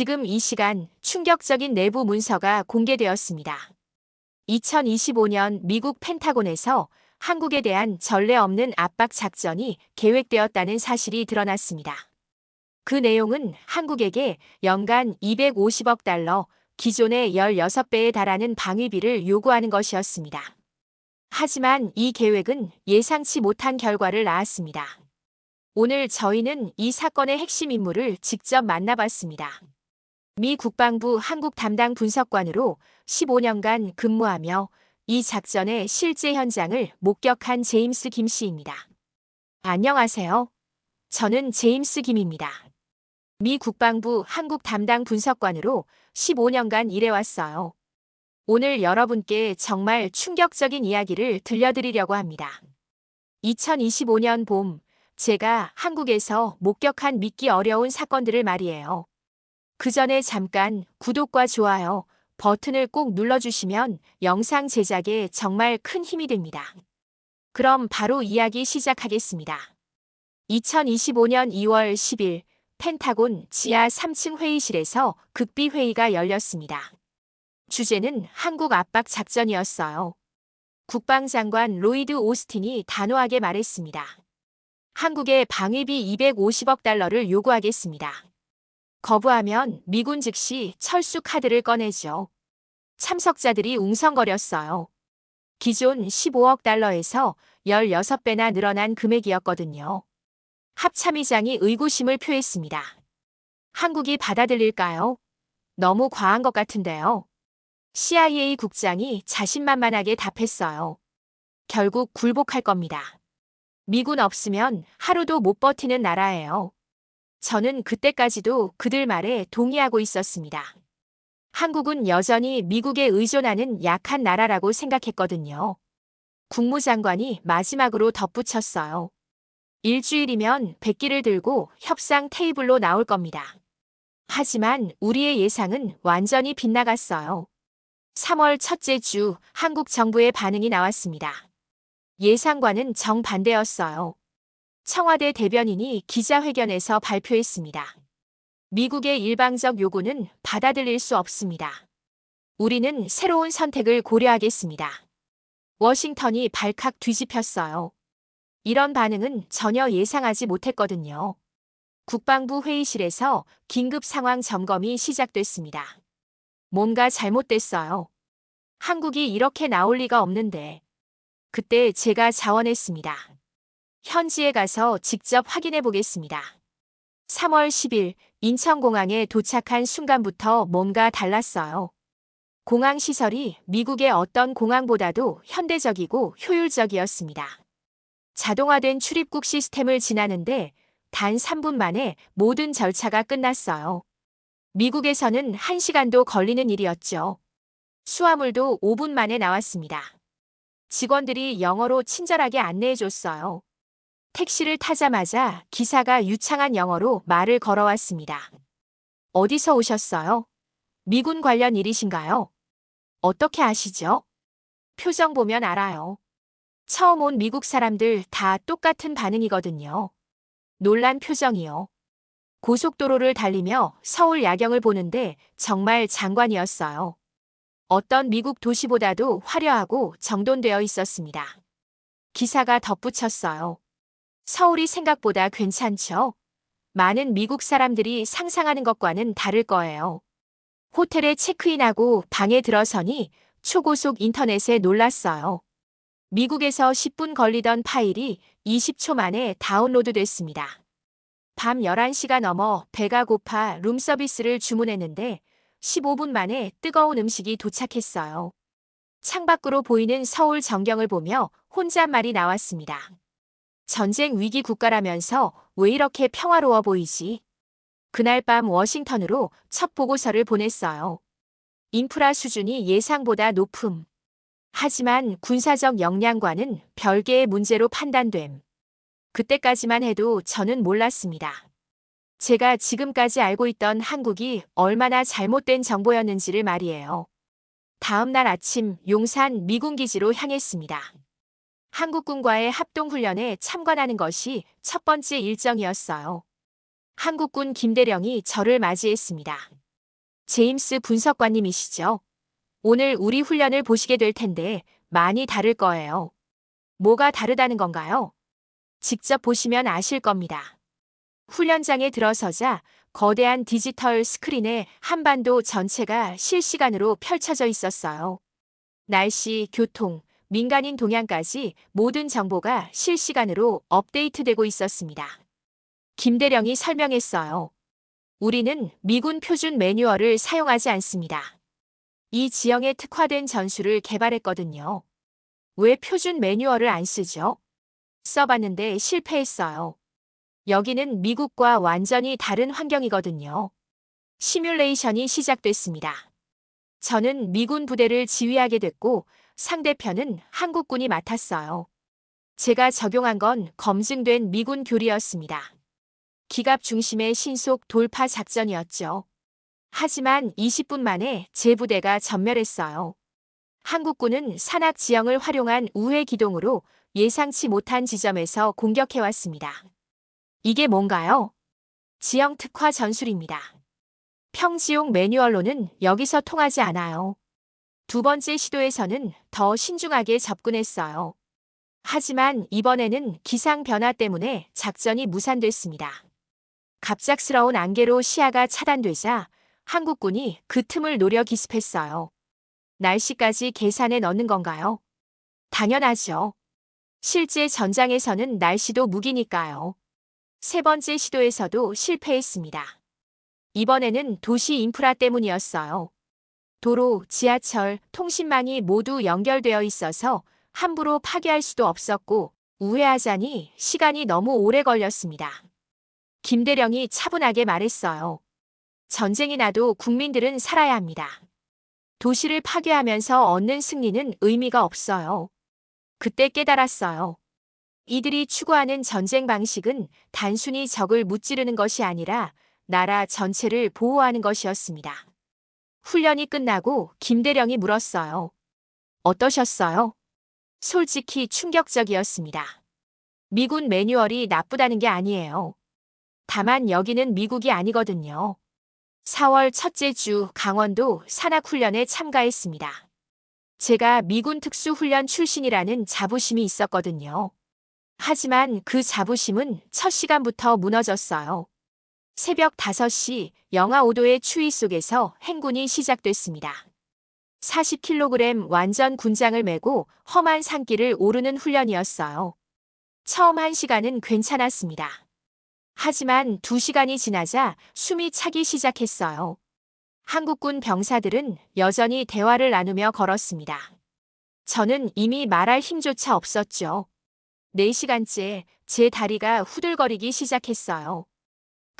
지금 이 시간 충격적인 내부 문서가 공개되었습니다. 2025년 미국 펜타곤에서 한국에 대한 전례 없는 압박 작전이 계획되었다는 사실이 드러났습니다. 그 내용은 한국에게 연간 250억 달러, 기존의 16배에 달하는 방위비를 요구하는 것이었습니다. 하지만 이 계획은 예상치 못한 결과를 낳았습니다. 오늘 저희는 이 사건의 핵심 인물을 직접 만나봤습니다. 미 국방부 한국 담당 분석관으로 15년간 근무하며 이 작전의 실제 현장을 목격한 제임스 김 씨입니다. 안녕하세요. 저는 제임스 김입니다. 미 국방부 한국 담당 분석관으로 15년간 일해왔어요. 오늘 여러분께 정말 충격적인 이야기를 들려드리려고 합니다. 2025년 봄, 제가 한국에서 목격한 믿기 어려운 사건들을 말이에요. 그 전에 잠깐 구독과 좋아요 버튼을 꼭 눌러주시면 영상 제작에 정말 큰 힘이 됩니다. 그럼 바로 이야기 시작하겠습니다. 2025년 2월 10일 펜타곤 지하 3층 회의실에서 극비 회의가 열렸습니다. 주제는 한국 압박 작전이었어요. 국방장관 로이드 오스틴이 단호하게 말했습니다. 한국에 방위비 250억 달러를 요구하겠습니다. 거부하면 미군 즉시 철수 카드를 꺼내죠. 참석자들이 웅성거렸어요. 기존 15억 달러에서 16배나 늘어난 금액이었거든요. 합참의장이 의구심을 표했습니다. 한국이 받아들일까요? 너무 과한 것 같은데요. CIA 국장이 자신만만하게 답했어요. 결국 굴복할 겁니다. 미군 없으면 하루도 못 버티는 나라예요. 저는 그때까지도 그들 말에 동의하고 있었습니다. 한국은 여전히 미국에 의존하는 약한 나라라고 생각했거든요. 국무장관이 마지막으로 덧붙였어요. 일주일이면 백기를 들고 협상 테이블로 나올 겁니다. 하지만 우리의 예상은 완전히 빗나갔어요. 3월 첫째 주 한국 정부의 반응이 나왔습니다. 예상과는 정반대였어요. 청와대 대변인이 기자회견에서 발표했습니다. 미국의 일방적 요구는 받아들일 수 없습니다. 우리는 새로운 선택을 고려하겠습니다. 워싱턴이 발칵 뒤집혔어요. 이런 반응은 전혀 예상하지 못했거든요. 국방부 회의실에서 긴급 상황 점검이 시작됐습니다. 뭔가 잘못됐어요. 한국이 이렇게 나올 리가 없는데. 그때 제가 자원했습니다. 현지에 가서 직접 확인해 보겠습니다. 3월 10일 인천공항에 도착한 순간부터 뭔가 달랐어요. 공항 시설이 미국의 어떤 공항보다도 현대적이고 효율적이었습니다. 자동화된 출입국 시스템을 지나는데 단 3분 만에 모든 절차가 끝났어요. 미국에서는 1시간도 걸리는 일이었죠. 수화물도 5분 만에 나왔습니다. 직원들이 영어로 친절하게 안내해 줬어요. 택시를 타자마자 기사가 유창한 영어로 말을 걸어왔습니다. 어디서 오셨어요? 미군 관련 일이신가요? 어떻게 아시죠? 표정 보면 알아요. 처음 온 미국 사람들 다 똑같은 반응이거든요. 놀란 표정이요. 고속도로를 달리며 서울 야경을 보는데 정말 장관이었어요. 어떤 미국 도시보다도 화려하고 정돈되어 있었습니다. 기사가 덧붙였어요. 서울이 생각보다 괜찮죠? 많은 미국 사람들이 상상하는 것과는 다를 거예요. 호텔에 체크인하고 방에 들어서니 초고속 인터넷에 놀랐어요. 미국에서 10분 걸리던 파일이 20초 만에 다운로드 됐습니다. 밤 11시가 넘어 배가 고파 룸서비스를 주문했는데 15분 만에 뜨거운 음식이 도착했어요. 창밖으로 보이는 서울 전경을 보며 혼잣말이 나왔습니다. 전쟁 위기 국가라면서 왜 이렇게 평화로워 보이지? 그날 밤 워싱턴으로 첫 보고서를 보냈어요. 인프라 수준이 예상보다 높음. 하지만 군사적 역량과는 별개의 문제로 판단됨. 그때까지만 해도 저는 몰랐습니다. 제가 지금까지 알고 있던 한국이 얼마나 잘못된 정보였는지를 말이에요. 다음 날 아침 용산 미군 기지로 향했습니다. 한국군과의 합동훈련에 참관하는 것이 첫 번째 일정이었어요. 한국군 김대령이 저를 맞이했습니다. 제임스 분석관님이시죠? 오늘 우리 훈련을 보시게 될 텐데 많이 다를 거예요. 뭐가 다르다는 건가요? 직접 보시면 아실 겁니다. 훈련장에 들어서자 거대한 디지털 스크린에 한반도 전체가 실시간으로 펼쳐져 있었어요. 날씨, 교통, 민간인 동향까지 모든 정보가 실시간으로 업데이트되고 있었습니다. 김대령이 설명했어요. 우리는 미군 표준 매뉴얼을 사용하지 않습니다. 이 지형에 특화된 전술을 개발했거든요. 왜 표준 매뉴얼을 안 쓰죠? 써봤는데 실패했어요. 여기는 미국과 완전히 다른 환경이거든요. 시뮬레이션이 시작됐습니다. 저는 미군 부대를 지휘하게 됐고 상대편은 한국군이 맡았어요. 제가 적용한 건 검증된 미군 교리였습니다. 기갑 중심의 신속 돌파 작전이었죠. 하지만 20분 만에 제 부대가 전멸했어요. 한국군은 산악 지형을 활용한 우회 기동으로 예상치 못한 지점에서 공격해왔습니다. 이게 뭔가요? 지형 특화 전술입니다. 평지용 매뉴얼로는 여기서 통하지 않아요. 두 번째 시도에서는 더 신중하게 접근했어요. 하지만 이번에는 기상 변화 때문에 작전이 무산됐습니다. 갑작스러운 안개로 시야가 차단되자 한국군이 그 틈을 노려 기습했어요. 날씨까지 계산에 넣는 건가요? 당연하죠. 실제 전장에서는 날씨도 무기니까요. 세 번째 시도에서도 실패했습니다. 이번에는 도시 인프라 때문이었어요. 도로, 지하철, 통신망이 모두 연결되어 있어서 함부로 파괴할 수도 없었고 우회하자니 시간이 너무 오래 걸렸습니다. 김대령이 차분하게 말했어요. 전쟁이 나도 국민들은 살아야 합니다. 도시를 파괴하면서 얻는 승리는 의미가 없어요. 그때 깨달았어요. 이들이 추구하는 전쟁 방식은 단순히 적을 무찌르는 것이 아니라 나라 전체를 보호하는 것이었습니다. 훈련이 끝나고 김대령이 물었어요. 어떠셨어요? 솔직히 충격적이었습니다. 미군 매뉴얼이 나쁘다는 게 아니에요. 다만 여기는 미국이 아니거든요. 4월 첫째 주 강원도 산악훈련에 참가했습니다. 제가 미군 특수훈련 출신이라는 자부심이 있었거든요. 하지만 그 자부심은 첫 시간부터 무너졌어요. 새벽 5시 영하 5도의 추위 속에서 행군이 시작됐습니다. 40kg 완전 군장을 메고 험한 산길을 오르는 훈련이었어요. 처음 한 시간은 괜찮았습니다. 하지만 두 시간이 지나자 숨이 차기 시작했어요. 한국군 병사들은 여전히 대화를 나누며 걸었습니다. 저는 이미 말할 힘조차 없었죠. 4시간째 제 다리가 후들거리기 시작했어요.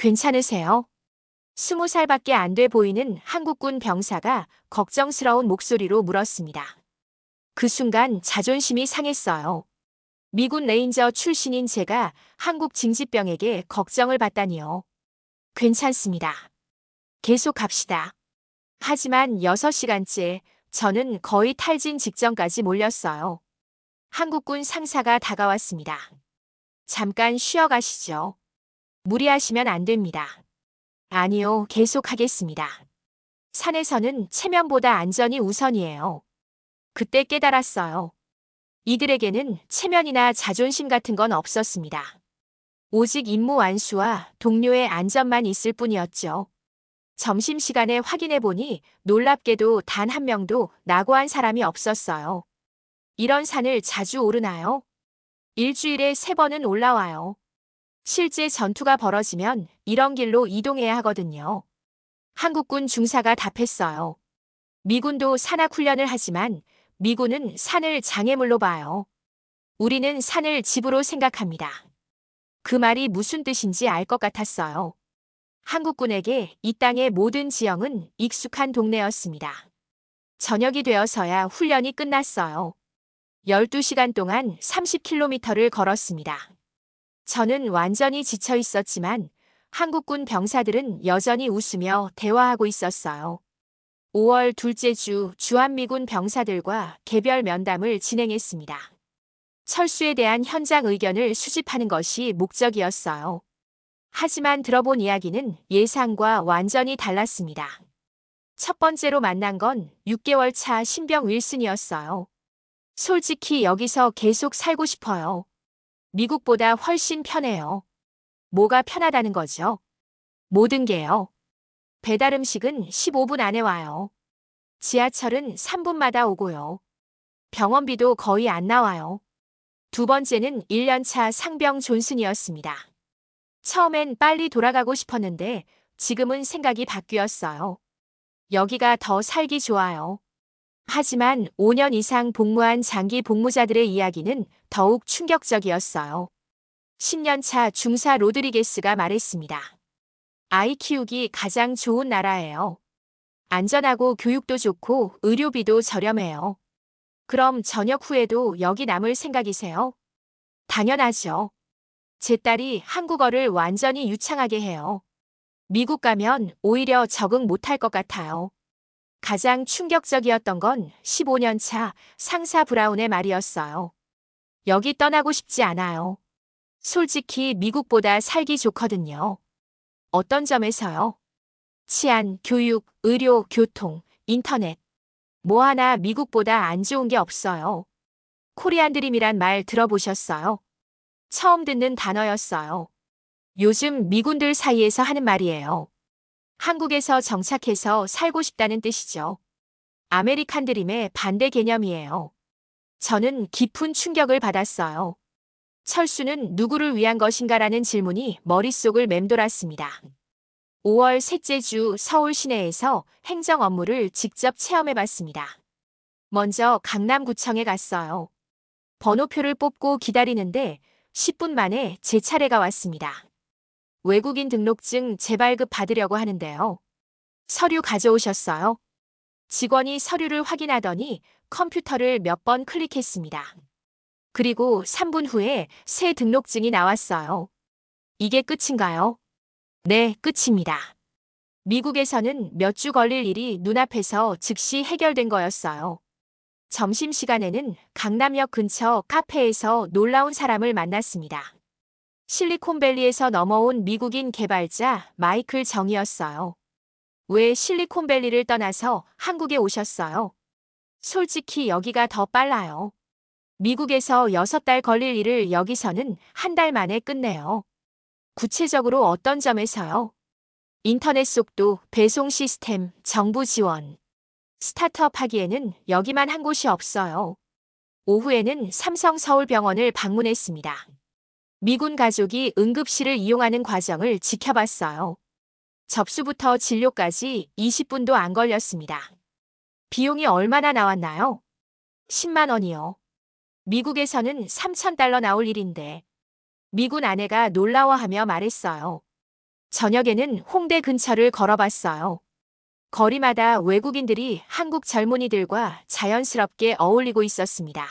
괜찮으세요? 스무 살밖에 안 돼 보이는 한국군 병사가 걱정스러운 목소리로 물었습니다. 그 순간 자존심이 상했어요. 미군 레인저 출신인 제가 한국 징집병에게 걱정을 받다니요. 괜찮습니다. 계속 갑시다. 하지만 6시간째 저는 거의 탈진 직전까지 몰렸어요. 한국군 상사가 다가왔습니다. 잠깐 쉬어 가시죠. 무리하시면 안 됩니다. 아니요, 계속 하겠습니다. 산에서는 체면보다 안전이 우선이에요. 그때 깨달았어요. 이들에게는 체면이나 자존심 같은 건 없었습니다. 오직 임무 완수와 동료의 안전만 있을 뿐이었죠. 점심시간에 확인해 보니 놀랍게도 단 한 명도 낙오한 사람이 없었어요. 이런 산을 자주 오르나요? 일주일에 세 번은 올라와요. 실제 전투가 벌어지면 이런 길로 이동해야 하거든요. 한국군 중사가 답했어요. 미군도 산악훈련을 하지만 미군은 산을 장애물로 봐요. 우리는 산을 집으로 생각합니다. 그 말이 무슨 뜻인지 알 것 같았어요. 한국군에게 이 땅의 모든 지형은 익숙한 동네였습니다. 저녁이 되어서야 훈련이 끝났어요. 12시간 동안 30km를 걸었습니다. 저는 완전히 지쳐 있었지만 한국군 병사들은 여전히 웃으며 대화하고 있었어요. 5월 둘째 주 주한미군 병사들과 개별 면담을 진행했습니다. 철수에 대한 현장 의견을 수집하는 것이 목적이었어요. 하지만 들어본 이야기는 예상과 완전히 달랐습니다. 첫 번째로 만난 건 6개월 차 신병 윌슨이었어요. 솔직히 여기서 계속 살고 싶어요. 미국보다 훨씬 편해요. 뭐가 편하다는 거죠? 모든 게요. 배달 음식은 15분 안에 와요. 지하철은 3분마다 오고요. 병원비도 거의 안 나와요. 두 번째는 1년차 상병 존슨이었습니다. 처음엔 빨리 돌아가고 싶었는데 지금은 생각이 바뀌었어요. 여기가 더 살기 좋아요. 하지만 5년 이상 복무한 장기 복무자들의 이야기는 더욱 충격적이었어요. 10년차 중사 로드리게스가 말했습니다. 아이 키우기 가장 좋은 나라예요. 안전하고 교육도 좋고 의료비도 저렴해요. 그럼 저녁 후에도 여기 남을 생각이세요? 당연하죠. 제 딸이 한국어를 완전히 유창하게 해요. 미국 가면 오히려 적응 못할 것 같아요. 가장 충격적이었던 건 15년 차 상사 브라운의 말이었어요. 여기 떠나고 싶지 않아요. 솔직히 미국보다 살기 좋거든요. 어떤 점에서요? 치안, 교육, 의료, 교통, 인터넷. 뭐 하나 미국보다 안 좋은 게 없어요. 코리안 드림이란 말 들어보셨어요? 처음 듣는 단어였어요. 요즘 미군들 사이에서 하는 말이에요. 한국에서 정착해서 살고 싶다는 뜻이죠. 아메리칸 드림의 반대 개념이에요. 저는 깊은 충격을 받았어요. 철수는 누구를 위한 것인가라는 질문이 머릿속을 맴돌았습니다. 5월 셋째 주 서울 시내에서 행정 업무를 직접 체험해 봤습니다. 먼저 강남구청에 갔어요. 번호표를 뽑고 기다리는데 10분 만에 제 차례가 왔습니다. 외국인 등록증 재발급 받으려고 하는데요. 서류 가져오셨어요? 직원이 서류를 확인하더니 컴퓨터를 몇 번 클릭했습니다. 그리고 3분 후에 새 등록증이 나왔어요. 이게 끝인가요? 네, 끝입니다. 미국에서는 몇 주 걸릴 일이 눈앞에서 즉시 해결된 거였어요. 점심시간에는 강남역 근처 카페에서 놀라운 사람을 만났습니다. 실리콘밸리에서 넘어온 미국인 개발자 마이클 정이었어요. 왜 실리콘밸리를 떠나서 한국에 오셨어요? 솔직히 여기가 더 빨라요. 미국에서 6달 걸릴 일을 여기서는 한 달 만에 끝내요. 구체적으로 어떤 점에서요? 인터넷 속도, 배송 시스템, 정부 지원. 스타트업 하기에는 여기만 한 곳이 없어요. 오후에는 삼성 서울병원을 방문했습니다. 미군 가족이 응급실을 이용하는 과정을 지켜봤어요. 접수부터 진료까지 20분도 안 걸렸습니다. 비용이 얼마나 나왔나요? 10만 원이요. 미국에서는 3천 달러 나올 일인데 미군 아내가 놀라워하며 말했어요. 저녁에는 홍대 근처를 걸어봤어요. 거리마다 외국인들이 한국 젊은이들과 자연스럽게 어울리고 있었습니다.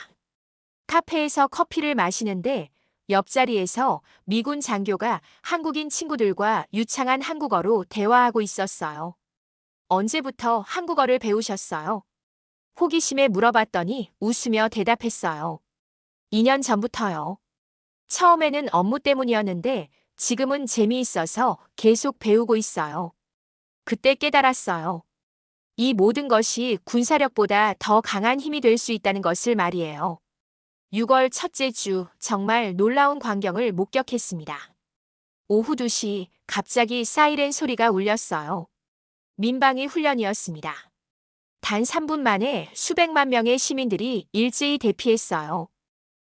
카페에서 커피를 마시는데 옆자리에서 미군 장교가 한국인 친구들과 유창한 한국어로 대화하고 있었어요. 언제부터 한국어를 배우셨어요? 호기심에 물어봤더니 웃으며 대답했어요. 2년 전부터요. 처음에는 업무 때문이었는데 지금은 재미있어서 계속 배우고 있어요. 그때 깨달았어요. 이 모든 것이 군사력보다 더 강한 힘이 될 수 있다는 것을 말이에요. 6월 첫째 주 정말 놀라운 광경을 목격했습니다. 오후 2시 갑자기 사이렌 소리가 울렸어요. 민방위 훈련이었습니다. 단 3분 만에 수백만 명의 시민들이 일제히 대피했어요.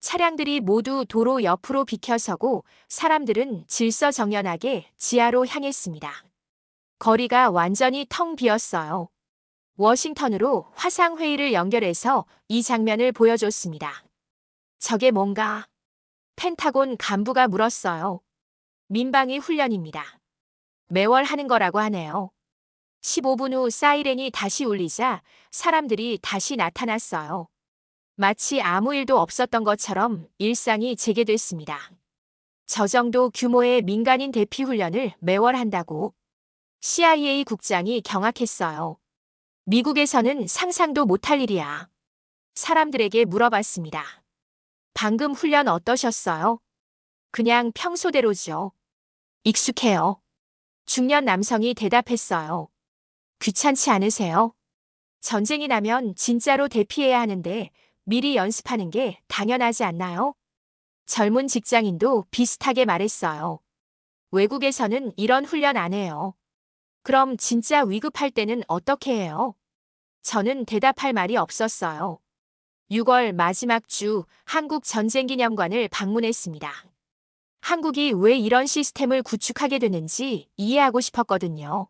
차량들이 모두 도로 옆으로 비켜서고 사람들은 질서정연하게 지하로 향했습니다. 거리가 완전히 텅 비었어요. 워싱턴으로 화상회의를 연결해서 이 장면을 보여줬습니다. 저게 뭔가? 펜타곤 간부가 물었어요. 민방위 훈련입니다. 매월 하는 거라고 하네요. 15분 후 사이렌이 다시 울리자 사람들이 다시 나타났어요. 마치 아무 일도 없었던 것처럼 일상이 재개됐습니다. 저 정도 규모의 민간인 대피 훈련을 매월 한다고 CIA 국장이 경악했어요. 미국에서는 상상도 못할 일이야. 사람들에게 물어봤습니다. 방금 훈련 어떠셨어요? 그냥 평소대로죠. 익숙해요. 중년 남성이 대답했어요. 귀찮지 않으세요? 전쟁이 나면 진짜로 대피해야 하는데 미리 연습하는 게 당연하지 않나요? 젊은 직장인도 비슷하게 말했어요. 외국에서는 이런 훈련 안 해요. 그럼 진짜 위급할 때는 어떻게 해요? 저는 대답할 말이 없었어요. 6월 마지막 주 한국 전쟁기념관을 방문했습니다. 한국이 왜 이런 시스템을 구축하게 되는지 이해하고 싶었거든요.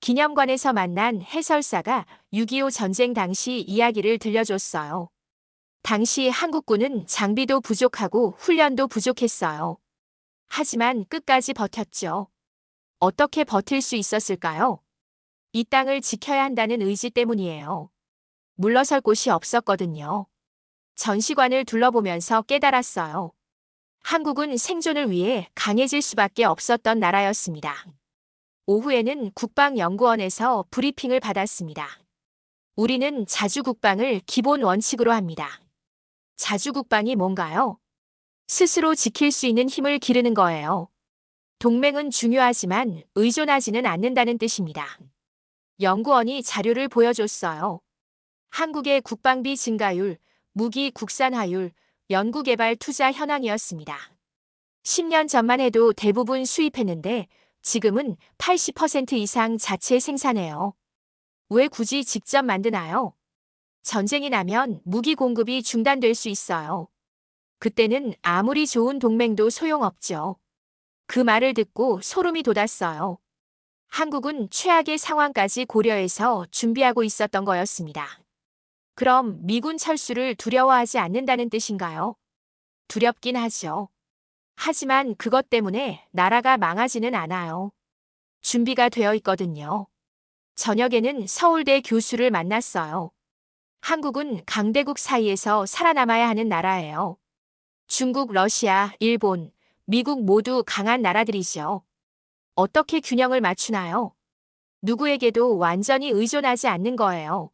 기념관에서 만난 해설사가 6.25 전쟁 당시 이야기를 들려줬어요. 당시 한국군은 장비도 부족하고 훈련도 부족했어요. 하지만 끝까지 버텼죠. 어떻게 버틸 수 있었을까요? 이 땅을 지켜야 한다는 의지 때문이에요. 물러설 곳이 없었거든요. 전시관을 둘러보면서 깨달았어요. 한국은 생존을 위해 강해질 수밖에 없었던 나라였습니다. 오후에는 국방연구원에서 브리핑을 받았습니다. 우리는 자주국방을 기본 원칙으로 합니다. 자주국방이 뭔가요? 스스로 지킬 수 있는 힘을 기르는 거예요. 동맹은 중요하지만 의존하지는 않는다는 뜻입니다. 연구원이 자료를 보여줬어요. 한국의 국방비 증가율, 무기 국산화율, 연구개발 투자 현황이었습니다. 10년 전만 해도 대부분 수입했는데 지금은 80% 이상 자체 생산해요. 왜 굳이 직접 만드나요? 전쟁이 나면 무기 공급이 중단될 수 있어요. 그때는 아무리 좋은 동맹도 소용없죠. 그 말을 듣고 소름이 돋았어요. 한국은 최악의 상황까지 고려해서 준비하고 있었던 거였습니다. 그럼 미군 철수를 두려워하지 않는다는 뜻인가요? 두렵긴 하죠. 하지만 그것 때문에 나라가 망하지는 않아요. 준비가 되어 있거든요. 저녁에는 서울대 교수를 만났어요. 한국은 강대국 사이에서 살아남아야 하는 나라예요. 중국, 러시아, 일본, 미국 모두 강한 나라들이죠. 어떻게 균형을 맞추나요? 누구에게도 완전히 의존하지 않는 거예요.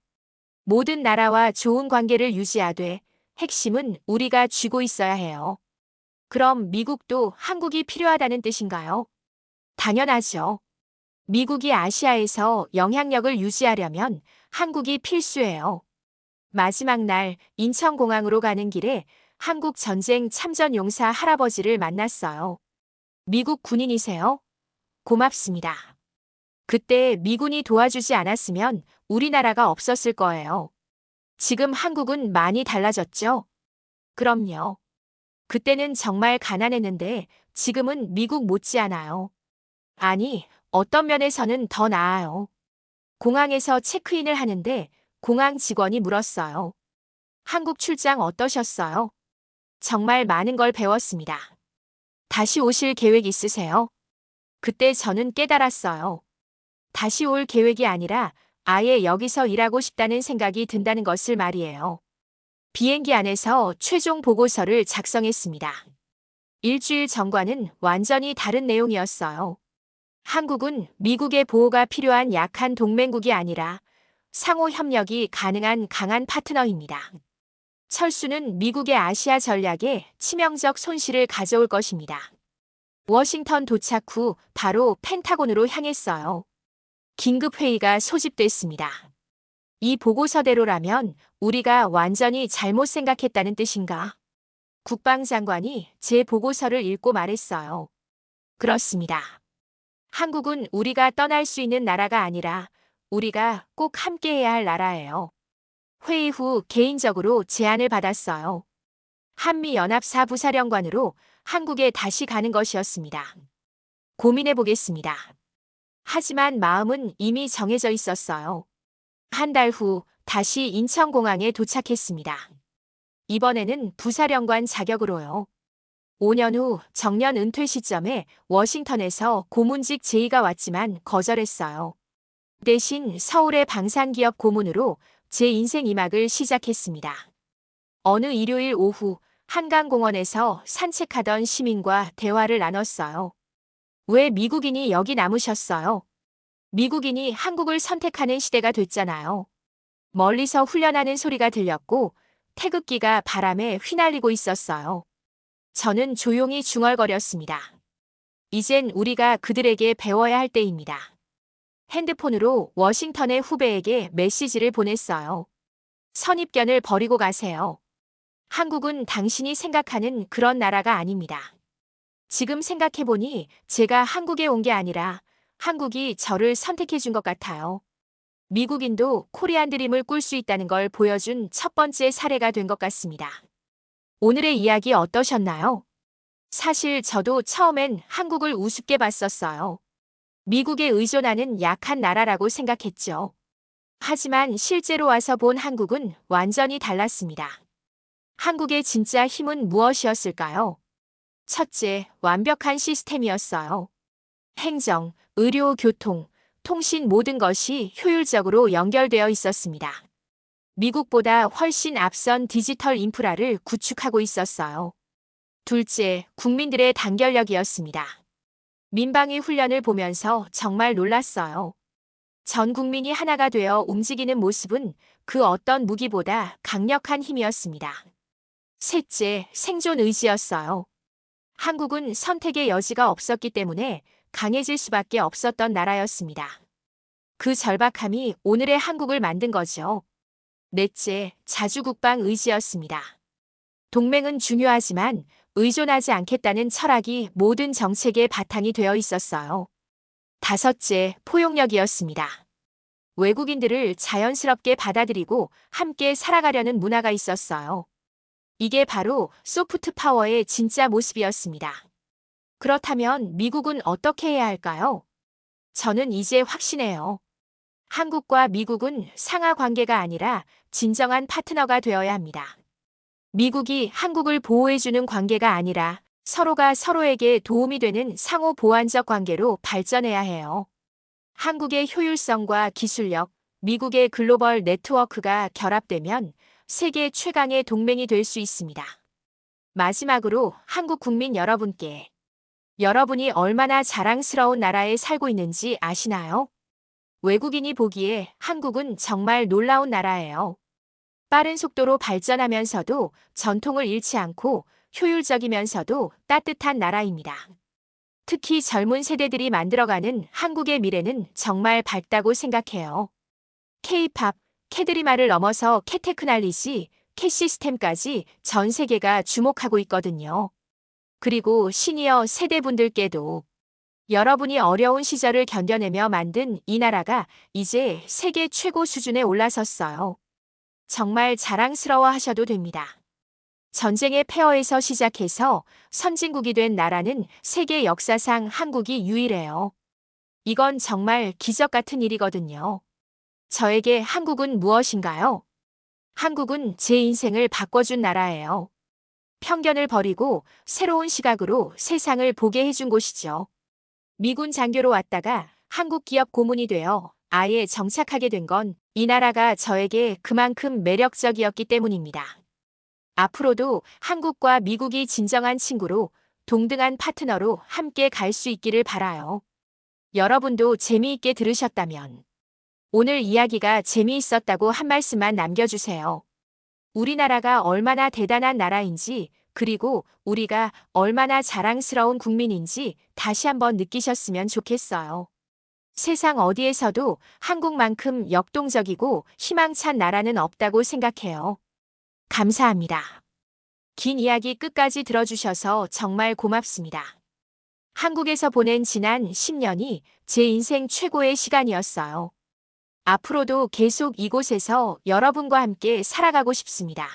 모든 나라와 좋은 관계를 유지하되 핵심은 우리가 쥐고 있어야 해요. 그럼 미국도 한국이 필요하다는 뜻인가요? 당연하죠. 미국이 아시아에서 영향력을 유지하려면 한국이 필수예요. 마지막 날 인천공항으로 가는 길에 한국 전쟁 참전 용사 할아버지를 만났어요. 미국 군인이세요? 고맙습니다. 그때 미군이 도와주지 않았으면 우리나라가 없었을 거예요. 지금 한국은 많이 달라졌죠? 그럼요. 그때는 정말 가난했는데 지금은 미국 못지않아요. 아니, 어떤 면에서는 더 나아요. 공항에서 체크인을 하는데 공항 직원이 물었어요. 한국 출장 어떠셨어요? 정말 많은 걸 배웠습니다. 다시 오실 계획 있으세요? 그때 저는 깨달았어요. 다시 올 계획이 아니라 아예 여기서 일하고 싶다는 생각이 든다는 것을 말이에요. 비행기 안에서 최종 보고서를 작성했습니다. 일주일 전과는 완전히 다른 내용이었어요. 한국은 미국의 보호가 필요한 약한 동맹국이 아니라 상호 협력이 가능한 강한 파트너입니다. 철수는 미국의 아시아 전략에 치명적 손실을 가져올 것입니다. 워싱턴 도착 후 바로 펜타곤으로 향했어요. 긴급회의가 소집됐습니다. 이 보고서대로라면 우리가 완전히 잘못 생각했다는 뜻인가? 국방장관이 제 보고서를 읽고 말했어요. 그렇습니다. 한국은 우리가 떠날 수 있는 나라가 아니라 우리가 꼭 함께해야 할 나라예요. 회의 후 개인적으로 제안을 받았어요. 한미연합사 부사령관으로 한국에 다시 가는 것이었습니다. 고민해 보겠습니다. 하지만 마음은 이미 정해져 있었어요. 한 달 후 다시 인천공항에 도착했습니다. 이번에는 부사령관 자격으로요. 5년 후 정년 은퇴 시점에 워싱턴에서 고문직 제의가 왔지만 거절했어요. 대신 서울의 방산기업 고문으로 제 인생 이막을 시작했습니다. 어느 일요일 오후 한강공원에서 산책하던 시민과 대화를 나눴어요. 왜 미국인이 여기 남으셨어요? 미국인이 한국을 선택하는 시대가 됐잖아요. 멀리서 훈련하는 소리가 들렸고 태극기가 바람에 휘날리고 있었어요. 저는 조용히 중얼거렸습니다. 이젠 우리가 그들에게 배워야 할 때입니다. 핸드폰으로 워싱턴의 후배에게 메시지를 보냈어요. 선입견을 버리고 가세요. 한국은 당신이 생각하는 그런 나라가 아닙니다. 지금 생각해보니 제가 한국에 온 게 아니라 한국이 저를 선택해 준 것 같아요. 미국인도 코리안 드림을 꿀 수 있다는 걸 보여준 첫 번째 사례가 된 것 같습니다. 오늘의 이야기 어떠셨나요? 사실 저도 처음엔 한국을 우습게 봤었어요. 미국에 의존하는 약한 나라라고 생각했죠. 하지만 실제로 와서 본 한국은 완전히 달랐습니다. 한국의 진짜 힘은 무엇이었을까요? 첫째, 완벽한 시스템이었어요. 행정, 의료, 교통, 통신 모든 것이 효율적으로 연결되어 있었습니다. 미국보다 훨씬 앞선 디지털 인프라를 구축하고 있었어요. 둘째, 국민들의 단결력이었습니다. 민방위 훈련을 보면서 정말 놀랐어요. 전 국민이 하나가 되어 움직이는 모습은 그 어떤 무기보다 강력한 힘이었습니다. 셋째, 생존 의지였어요. 한국은 선택의 여지가 없었기 때문에 강해질 수밖에 없었던 나라였습니다. 그 절박함이 오늘의 한국을 만든 거죠. 넷째, 자주국방 의지였습니다. 동맹은 중요하지만 의존하지 않겠다는 철학이 모든 정책의 바탕이 되어 있었어요. 다섯째, 포용력이었습니다. 외국인들을 자연스럽게 받아들이고 함께 살아가려는 문화가 있었어요. 이게 바로 소프트 파워의 진짜 모습이었습니다. 그렇다면 미국은 어떻게 해야 할까요? 저는 이제 확신해요. 한국과 미국은 상하 관계가 아니라 진정한 파트너가 되어야 합니다. 미국이 한국을 보호해주는 관계가 아니라 서로가 서로에게 도움이 되는 상호 보완적 관계로 발전해야 해요. 한국의 효율성과 기술력, 미국의 글로벌 네트워크가 결합되면 세계 최강의 동맹이 될 수 있습니다. 마지막으로 한국 국민 여러분께 여러분이 얼마나 자랑스러운 나라에 살고 있는지 아시나요? 외국인이 보기에 한국은 정말 놀라운 나라예요. 빠른 속도로 발전하면서도 전통을 잃지 않고 효율적이면서도 따뜻한 나라입니다. 특히 젊은 세대들이 만들어가는 한국의 미래는 정말 밝다고 생각해요. K-팝, 캐드리마를 넘어서 캐테크날리시, 캐시스템까지 전 세계가 주목하고 있거든요. 그리고 시니어 세대분들께도 여러분이 어려운 시절을 견뎌내며 만든 이 나라가 이제 세계 최고 수준에 올라섰어요. 정말 자랑스러워 하셔도 됩니다. 전쟁의 폐허에서 시작해서 선진국이 된 나라는 세계 역사상 한국이 유일해요. 이건 정말 기적 같은 일이거든요. 저에게 한국은 무엇인가요? 한국은 제 인생을 바꿔준 나라예요. 편견을 버리고 새로운 시각으로 세상을 보게 해준 곳이죠. 미군 장교로 왔다가 한국 기업 고문이 되어 아예 정착하게 된 건 이 나라가 저에게 그만큼 매력적이었기 때문입니다. 앞으로도 한국과 미국이 진정한 친구로 동등한 파트너로 함께 갈 수 있기를 바라요. 여러분도 재미있게 들으셨다면 오늘 이야기가 재미있었다고 한 말씀만 남겨주세요. 우리나라가 얼마나 대단한 나라인지 그리고 우리가 얼마나 자랑스러운 국민인지 다시 한번 느끼셨으면 좋겠어요. 세상 어디에서도 한국만큼 역동적이고 희망찬 나라는 없다고 생각해요. 감사합니다. 긴 이야기 끝까지 들어주셔서 정말 고맙습니다. 한국에서 보낸 지난 10년이 제 인생 최고의 시간이었어요. 앞으로도 계속 이곳에서 여러분과 함께 살아가고 싶습니다.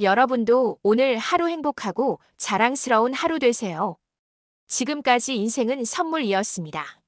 여러분도 오늘 하루 행복하고 자랑스러운 하루 되세요. 지금까지 인생은 선물이었습니다.